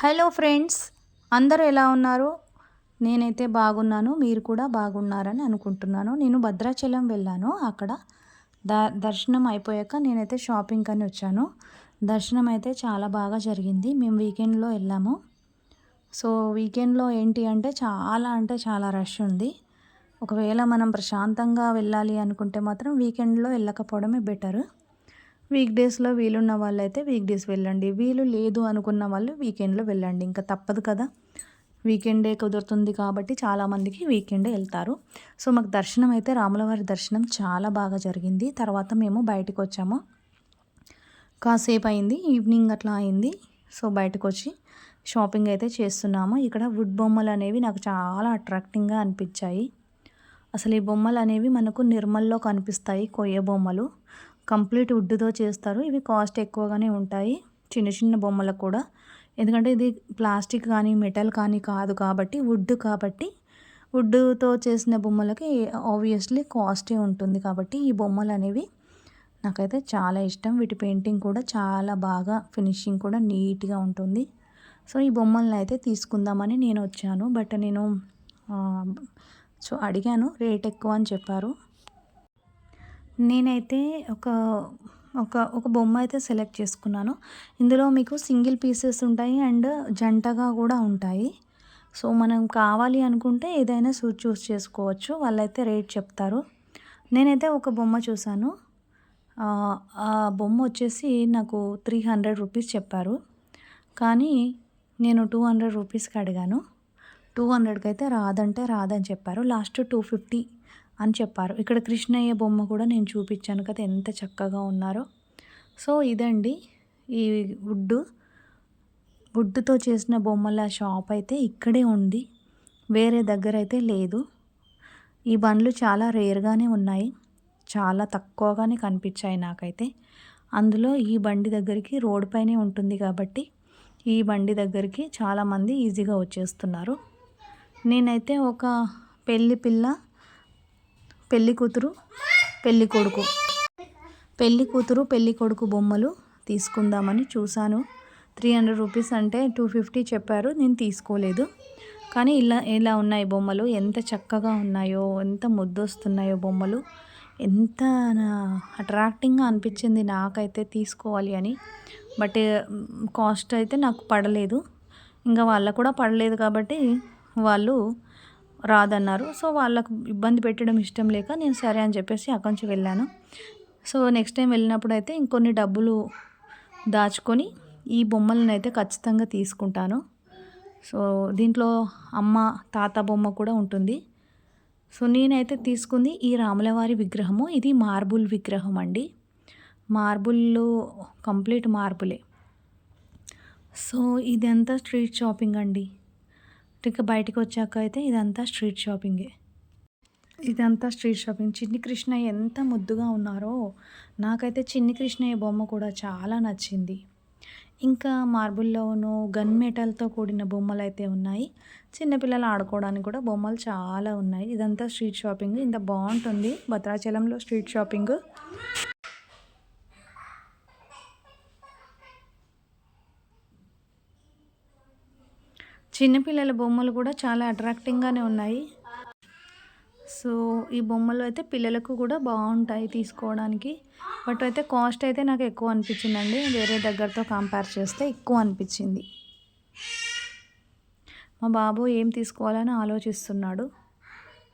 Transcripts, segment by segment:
Hello friends అందరూ ఎలా ఉన్నారు? నేనైతే బాగున్నాను మీరు కూడా బాగున్నారని అనుకుంటున్నాను. నేను భద్రాచలం వెళ్ళాను. అక్కడ ద దర్శనం అయిపోయాక నేనైతే షాపింగ్ అని వచ్చాను. దర్శనం అయితే చాలా బాగా జరిగింది. మేము వీకెండ్లో వెళ్ళాము. సో వీకెండ్లో ఏంటి అంటే చాలా అంటే చాలా రష్ ఉంది. ఒకవేళ మనం ప్రశాంతంగా వెళ్ళాలి అనుకుంటే మాత్రం వీకెండ్లో వెళ్ళకపోవడమే బెటర్. వీక్ డేస్లో వీలున్న వాళ్ళైతే వీక్ డేస్ వెళ్ళండి. వీలు లేదు అనుకున్న వాళ్ళు వీకెండ్లో వెళ్ళండి. ఇంకా తప్పదు కదా. వీకెండే కుదురుతుంది కాబట్టి చాలామందికి వీకెండే వెళ్తారు. సో మాకు దర్శనం అయితే రాములవారి దర్శనం చాలా బాగా జరిగింది. తర్వాత మేము బయటకు వచ్చాము. కాసేపు అయింది. ఈవినింగ్ అట్లా అయింది. సో బయటకు వచ్చి షాపింగ్ అయితే చేస్తున్నాము. ఇక్కడ వుడ్ బొమ్మలు అనేవి నాకు చాలా అట్రాక్టింగ్గా అనిపించాయి. అసలు ఈ బొమ్మలు అనేవి మనకు నిర్మల్లో కనిపిస్తాయి కొయ్య బొమ్మలు. కంప్లీట్ వుడ్తో చేస్తారు. ఇవి కాస్ట్ ఎక్కువగానే ఉంటాయి. చిన్న చిన్న బొమ్మలకు కూడా. ఎందుకంటే ఇది ప్లాస్టిక్ కానీ మెటల్ కానీ కాదు కాబట్టి వుడ్ కాబట్టి వుడ్తో చేసిన బొమ్మలకి ఆబ్వియస్లీ కాస్టే ఉంటుంది కాబట్టి ఈ బొమ్మలు అనేవి నాకైతే చాలా ఇష్టం. వీటి పెయింటింగ్ కూడా చాలా బాగా ఫినిషింగ్ కూడా నీట్గా ఉంటుంది. సో ఈ బొమ్మలను అయితే తీసుకుందామని నేను వచ్చాను. బట్ నేను సో అడిగాను రేట్ ఎక్కువ అని చెప్పారు. నేనైతే ఒక ఒక ఒక బొమ్మ అయితే సెలెక్ట్ చేసుకున్నాను. ఇందులో మీకు సింగిల్ పీసెస్ ఉంటాయి అండ్ జంటగా కూడా ఉంటాయి. సో మనం కావాలి అనుకుంటే ఏదైనా చూస్ చేసుకోవచ్చు. వాళ్ళైతే రేట్ చెప్తారు. నేనైతే ఒక బొమ్మ చూశాను. ఆ బొమ్మ వచ్చేసి నాకు త్రీ హండ్రెడ్ రూపీస్ చెప్పారు. కానీ నేను టూ హండ్రెడ్ రూపీస్కి అడిగాను. టూ హండ్రెడ్కి అయితే రాదంటే రాదని చెప్పారు. లాస్ట్ టూ ఫిఫ్టీ అని చెప్పారు. ఇక్కడ కృష్ణయ్య బొమ్మ కూడా నేను చూపించాను కదా ఎంత చక్కగా ఉన్నారో. సో ఇదండి. ఈ వుడ్ వుడ్తో చేసిన బొమ్మల షాప్ అయితే ఇక్కడే ఉంది. వేరే దగ్గర అయితే లేదు. ఈ బండ్లు చాలా రేర్గానే ఉన్నాయి. చాలా తక్కువగానే కనిపించాయి నాకైతే. అందులో ఈ బండి దగ్గరికి రోడ్ పైనే ఉంటుంది కాబట్టి ఈ బండి దగ్గరికి చాలామంది ఈజీగా వచ్చేస్తున్నారు. నేనైతే ఒక పెళ్ళి పిల్ల పెళ్ళి కూతురు పెళ్ళి కొడుకు. పెళ్ళి కూతురు పెళ్ళి కొడుకు బొమ్మలు తీసుకుందామని చూశాను. త్రీ హండ్రెడ్ రూపీస్ అంటే టూ ఫిఫ్టీ చెప్పారు నేను తీసుకోలేదు. కానీ ఇలా ఇలా ఉన్నాయి బొమ్మలు. ఎంత చక్కగా ఉన్నాయో ఎంత ముద్దొస్తున్నాయో బొమ్మలు. ఎంత అట్రాక్టింగ్గా అనిపించింది నాకైతే తీసుకోవాలి అని. బట్ కాస్ట్ అయితే నాకు పడలేదు. ఇంకా వాళ్ళకు కూడా పడలేదు కాబట్టి వాళ్ళు రాదన్నారు. సో వాళ్ళకు ఇబ్బంది పెట్టడం ఇష్టం లేక నేను సరే అని చెప్పేసి అక్కడి నుంచి వెళ్ళాను. సో నెక్స్ట్ టైం వెళ్ళినప్పుడు అయితే ఇంకొన్ని డబ్బులు దాచుకొని ఈ బొమ్మలను అయితే ఖచ్చితంగా తీసుకుంటాను. సో దీంట్లో అమ్మ తాత బొమ్మ కూడా ఉంటుంది. సో నేనైతే తీసుకుంది ఈ రాములవారి విగ్రహము. ఇది మార్బుల్ విగ్రహం అండి. మార్బుల్లో కంప్లీట్ మార్బులే. సో ఇదంతా స్ట్రీట్ షాపింగ్ అండి. ఇంకా బయటకు వచ్చాక అయితే ఇదంతా స్ట్రీట్ షాపింగే. ఇదంతా స్ట్రీట్ షాపింగ్. చిన్ని కృష్ణయ్య ఎంత ముద్దుగా ఉన్నారో. నాకైతే చిన్ని కృష్ణయ్య బొమ్మ కూడా చాలా నచ్చింది. ఇంకా మార్బుల్లోనూ గన్ మెటల్తో కూడిన బొమ్మలు అయితే ఉన్నాయి చిన్నపిల్లలు ఆడుకోవడానికి కూడా బొమ్మలు చాలా ఉన్నాయి. ఇదంతా స్ట్రీట్ షాపింగ్. ఇంత బాగుంటుంది. భద్రాచలంలో స్ట్రీట్ షాపింగ్. చిన్నపిల్లల బొమ్మలు కూడా చాలా అట్రాక్టింగ్గానే ఉన్నాయి. సో ఈ బొమ్మలు అయితే పిల్లలకు కూడా బాగుంటాయి తీసుకోవడానికి. బట్ అయితే కాస్ట్ అయితే నాకు ఎక్కువ అనిపించిందండి. వేరే దగ్గరతో కంపేర్ చేస్తే ఎక్కువ అనిపించింది. మా బాబు ఏం తీసుకోవాలని ఆలోచిస్తున్నాడు.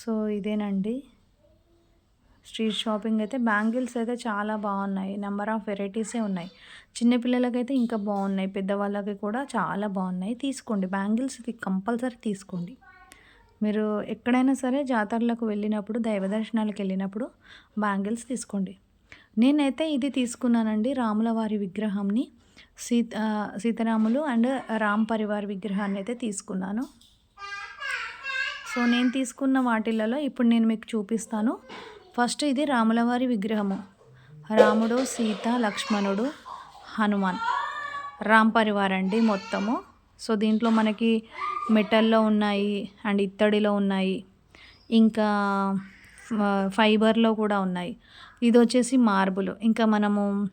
సో ఇదేనండి. స్ట్రీట్ షాపింగ్ అయితే బ్యాంగిల్స్ అయితే చాలా బాగున్నాయి. నెంబర్ ఆఫ్ వెరైటీసే ఉన్నాయి. చిన్నపిల్లలకైతే ఇంకా బాగున్నాయి. పెద్దవాళ్ళకి కూడా చాలా బాగున్నాయి. తీసుకోండి. బ్యాంగిల్స్ కంపల్సరీ తీసుకోండి. మీరు ఎక్కడైనా సరే జాతరలకు వెళ్ళినప్పుడు దైవ దర్శనాలకు వెళ్ళినప్పుడు బ్యాంగిల్స్ తీసుకోండి. నేనైతే ఇది తీసుకున్నానండి రాముల వారి విగ్రహంని. సీత సీతారాములు అండ్ రామ్ పరివార్ విగ్రహాన్ని అయితే తీసుకున్నాను. సో నేను తీసుకున్న వాటిలలో ఇప్పుడు నేను మీకు చూపిస్తాను. ఫస్ట్ ఇది రాములవారి విగ్రహము. రాముడు సీత లక్ష్మణుడు హనుమాన్. రామ్ పరివార్ అండి మొత్తము. సో దీంట్లో మనకి మెటల్లో ఉన్నాయి అండ్ ఇత్తడిలో ఉన్నాయి. ఇంకా ఫైబర్లో కూడా ఉన్నాయి. ఇది వచ్చేసి మార్బుల్. ఇంకా మనము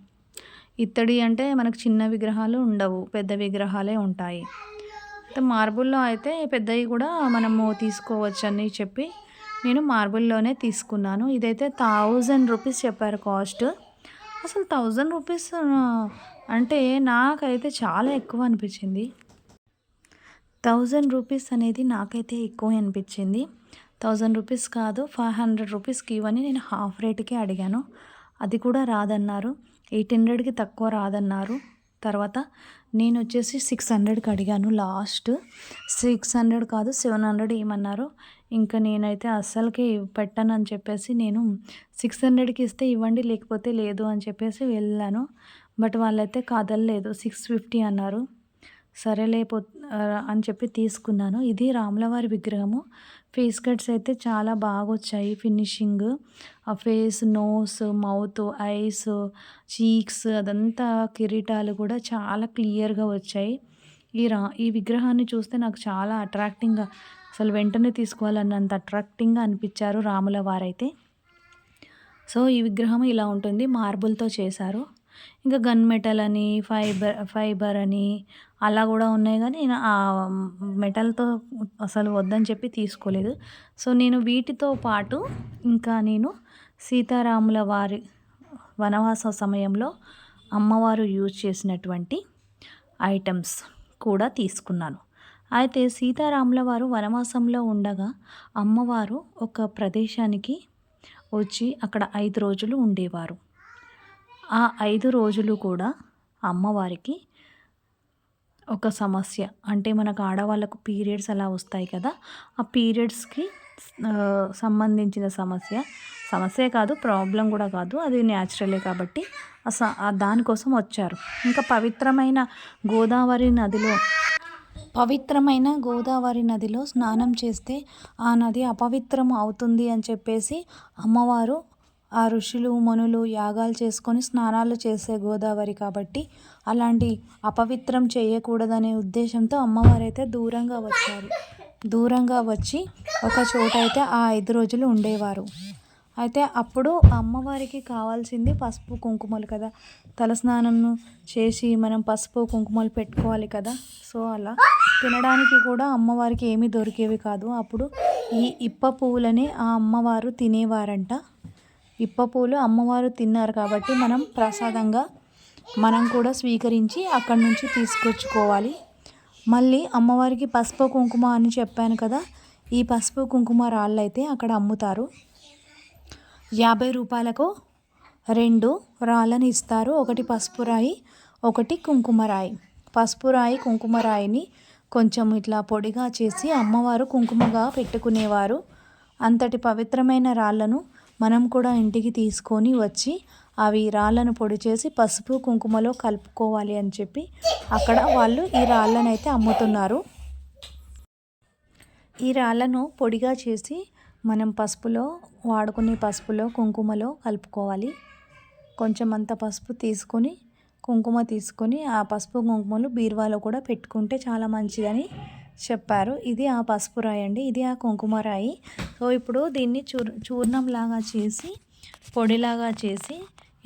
ఇత్తడి అంటే మనకు చిన్న విగ్రహాలు ఉండవు. పెద్ద విగ్రహాలే ఉంటాయి. మార్బుల్లో అయితే పెద్దవి కూడా మనము తీసుకోవచ్చు అని చెప్పి నేను మార్బుల్లోనే తీసుకున్నాను. ఇదైతే థౌజండ్ రూపీస్ చెప్పారు కాస్ట్. అసలు థౌజండ్ రూపీస్ అంటే నాకైతే చాలా ఎక్కువ అనిపించింది. థౌజండ్ రూపీస్ అనేది నాకైతే ఎక్కువ అనిపించింది. థౌజండ్ రూపీస్ కాదు ఫైవ్ హండ్రెడ్ రూపీస్కి ఇవన్నీ నేను హాఫ్ రేట్కే అడిగాను. అది కూడా రాదన్నారు. ఎయిట్ హండ్రెడ్కి తక్కువ రాదన్నారు. తర్వాత నేను వచ్చేసి సిక్స్ హండ్రెడ్కి అడిగాను లాస్ట్. సిక్స్ హండ్రెడ్ కాదు సెవెన్ హండ్రెడ్ ఏమన్నారు ఇంకా నేనైతే అస్సలకి అని చెప్పేసి నేను సిక్స్ హండ్రెడ్కి ఇస్తే ఇవ్వండి లేకపోతే లేదు అని చెప్పేసి వెళ్ళాను. బట్ వాళ్ళైతే కాదల్లేదు సిక్స్ ఫిఫ్టీ అన్నారు. సరేలే పో అని చెప్పి తీసుకున్నాను. ఇది రాములవారి విగ్రహము. ఫేస్ కట్స్ అయితే చాలా బాగా వచ్చాయి ఫినిషింగ్. ఆ face nose mouth eyes cheeks అదంతా కిరీటాలు కూడా చాలా క్లియర్గా వచ్చాయి. ఈ రా ఈ విగ్రహాన్ని చూస్తే నాకు చాలా అట్రాక్టింగ్గా అసలు వెంటనే తీసుకోవాలన్నంత అట్రాక్టింగ్గా అనిపించారు రాముల వారైతే. సో ఈ విగ్రహం ఇలా ఉంటుంది. మార్బుల్తో చేశారు. ఇంకా గన్ మెటల్ అని ఫైబర్ ఫైబర్ అని అలా కూడా ఉన్నాయి కానీ నేను ఆ మెటల్తో అసలు వద్దని చెప్పి తీసుకోలేదు. సో నేను వీటితో పాటు ఇంకా నేను సీతారాముల వారి వనవాస సమయంలో అమ్మవారు యూజ్ చేసినటువంటి ఐటమ్స్ కూడా తీసుకున్నాను. అయితే సీతారాముల వారు వనవాసంలో ఉండగా అమ్మవారు ఒక ప్రదేశానికి వచ్చి అక్కడ ఐదు రోజులు ఉండేవారు. ఆ ఐదు రోజులు కూడా అమ్మవారికి ఒక సమస్య. అంటే మనకు ఆడవాళ్ళకు పీరియడ్స్ అలా వస్తాయి కదా ఆ పీరియడ్స్కి సంబంధించిన సమస్య. సమస్యే కాదు ప్రాబ్లం కూడా కాదు. అది న్యాచురలే కాబట్టి దానికోసం వచ్చారు. ఇంకా పవిత్రమైన గోదావరి నదిలో పవిత్రమైన గోదావరి నదిలో స్నానం చేస్తే ఆ నది అపవిత్రం అవుతుంది అని చెప్పేసి అమ్మవారు ఆ ఋషులు మునులు యాగాలు చేసుకొని స్నానాలు చేసే గోదావరి కాబట్టి అలాంటి అపవిత్రం చేయకూడదనే ఉద్దేశంతో అమ్మవారు అయితే దూరంగా వచ్చారు. దూరంగా వచ్చి ఒక చోట అయితే ఆ ఐదు రోజులు ఉండేవారు. అయితే అప్పుడు అమ్మవారికి కావాల్సింది పసుపు కుంకుమలు కదా. తలస్నానం చేసి మనం పసుపు కుంకుమలు పెట్టుకోవాలి కదా. సో అలా తినడానికి కూడా అమ్మవారికి ఏమీ దొరికేవి కాదు. అప్పుడు ఈ ఇప్ప పువ్వులని ఆ అమ్మవారు తినేవారంట. ఇప్ప పూలు అమ్మవారు తిన్నారు కాబట్టి మనం ప్రసాదంగా మనం కూడా స్వీకరించి అక్కడి నుంచి తీసుకొచ్చుకోవాలి. మళ్ళీ అమ్మవారికి పసుపు కుంకుమ అని చెప్పాను కదా. ఈ పసుపు కుంకుమ రాళ్ళు అయితే అక్కడ అమ్ముతారు. యాభై రూపాయలకు రెండు రాళ్ళని ఇస్తారు. ఒకటి పసుపు రాయి ఒకటి కుంకుమ రాయి. పసుపు రాయి కుంకుమ రాయిని కొంచెం ఇట్లా పొడిగా చేసి అమ్మవారు కుంకుమగా పెట్టుకునేవారు. అంతటి పవిత్రమైన రాళ్ళను మనం కూడా ఇంటికి తీసుకొని వచ్చి అవి రాళ్ళను పొడి చేసి పసుపు కుంకుమలో కలుపుకోవాలి అని చెప్పి అక్కడ వాళ్ళు ఈ రాళ్ళనైతే అమ్ముతున్నారు. ఈ రాళ్ళను పొడిగా చేసి మనం పసుపులో వాడుకునే పసుపులో కుంకుమలో కలుపుకోవాలి. కొంచెం అంత పసుపు తీసుకొని కుంకుమ తీసుకొని ఆ పసుపు కుంకుమలు బీరువాలో కూడా పెట్టుకుంటే చాలా మంచిదని చెప్పారు. ఇది ఆ పసుపు రాయి అండి ఇది ఆ కుంకుమ రాయి. సో ఇప్పుడు దీన్ని చూర్ చూర్ణంలాగా చేసి పొడిలాగా చేసి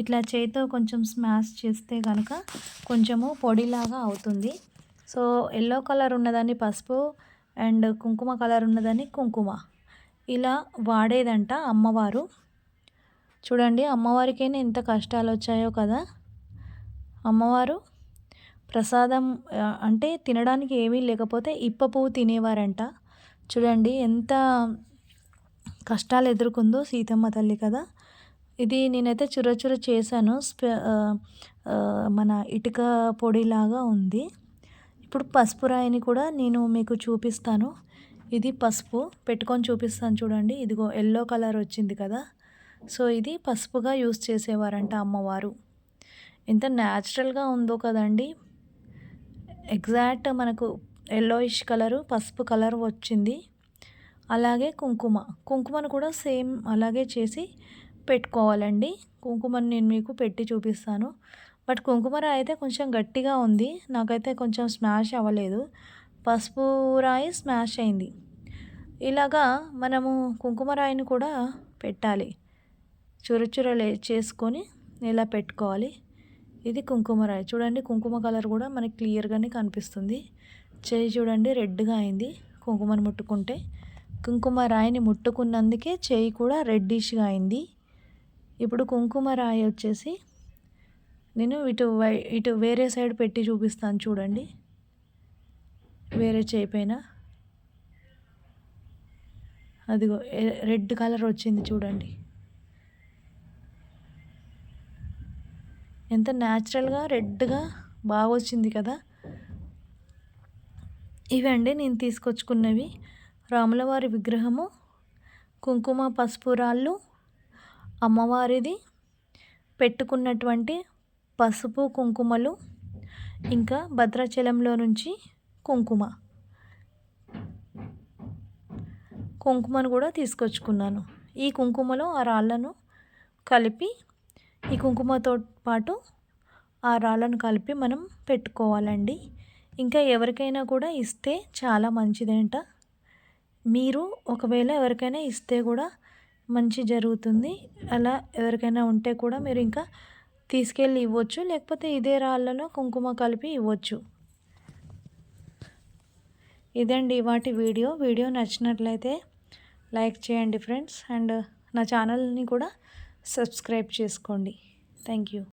ఇట్లా చేతితో కొంచెం స్మాష్ చేస్తే కనుక కొంచెము పొడిలాగా అవుతుంది. సో ఎల్లో కలర్ ఉన్నదాన్ని పసుపు అండ్ కుంకుమ కలర్ ఉన్నదాన్ని కుంకుమ. ఇలా వాడేదంట అమ్మవారు. చూడండి అమ్మవారికైనా ఎంత కష్టాలు వచ్చాయో కదా. అమ్మవారు ప్రసాదం అంటే తినడానికి ఏమీ లేకపోతే ఇప్ప పువ్వు తినేవారంట. చూడండి ఎంత కష్టాలు ఎదుర్కొందో సీతమ్మ తల్లి కదా. ఇది నేనైతే చురచుర చేశాను. మన ఇటుక పొడిలాగా ఉంది. ఇప్పుడు పసుపు రాయిని కూడా నేను మీకు చూపిస్తాను. ఇది పసుపు. పెట్టుకొని చూపిస్తాను చూడండి. ఇదిగో ఎల్లో కలర్ వచ్చింది కదా. సో ఇది పసుపుగా యూస్ చేసేవారంట అమ్మవారు. ఎంత న్యాచురల్గా ఉందో కదండి. ఎగ్జాక్ట్ మనకు ఎల్లోయిష్ కలరు పసుపు కలర్ వచ్చింది. అలాగే కుంకుమ. కుంకుమను కూడా సేమ్ అలాగే చేసి పెట్టుకోవాలండి. కుంకుమను నేను మీకు పెట్టి చూపిస్తాను. బట్ కుంకుమర అయితే కొంచెం గట్టిగా ఉంది. నాకైతే కొంచెం స్మాష్ అవ్వలేదు. పసుపు రాయి స్మాష్ అయింది. ఇలాగా మనము కుంకుమ రాయిని కూడా పెట్టాలి. చురచుర చేసుకొని ఇలా పెట్టుకోవాలి? ఇది కుంకుమ రాయి. చూడండి కుంకుమ కలర్ కూడా మనకి క్లియర్గానే కనిపిస్తుంది. చేయి చూడండి రెడ్గా అయింది కుంకుమను ముట్టుకుంటే. కుంకుమ రాయిని ముట్టుకున్నందుకే చేయి కూడా రెడ్డిష్గా అయింది. ఇప్పుడు కుంకుమ రాయి వచ్చేసి నేను ఇటు వై ఇటు వేరే సైడ్ పెట్టి చూపిస్తాను చూడండి. వేరే చేయి పైన. అదిగో రెడ్ కలర్ వచ్చింది చూడండి. ఎంత న్యాచురల్గా రెడ్గా బాగా వచ్చింది కదా. ఇవండి నేను తీసుకొచ్చుకున్నవి. రాములవారి విగ్రహము కుంకుమ పసుపు రాళ్ళు అమ్మవారిది పెట్టుకున్నటువంటి పసుపు కుంకుమలు ఇంకా భద్రాచలంలో నుంచి కుంకుమ. కుంకుమను కూడా తీసుకొచ్చుకున్నాను. ఈ కుంకుమలో ఆ రాళ్ళను కలిపి ఈ కుంకుమతో పాటు ఆ రాళ్ళను కలిపి మనం పెట్టుకోవాలండి. ఇంకా ఎవరికైనా కూడా ఇస్తే చాలా మంచిదంట. మీరు ఒకవేళ ఎవరికైనా ఇస్తే కూడా మంచి జరుగుతుంది. అలా ఎవరికైనా ఉంటే కూడా మీరు ఇంకా తీసుకెళ్ళి ఇవ్వచ్చు. లేకపోతే ఇదే రాళ్ళలో కుంకుమ కలిపి ఇవ్వచ్చు. ఇదండి వాటి వీడియో. వీడియో నచ్చినట్లయితే లైక్ చేయండి ఫ్రెండ్స్. అండ్ నా ఛానల్ని కూడా సబ్స్క్రైబ్ చేసుకోండి. Thank you.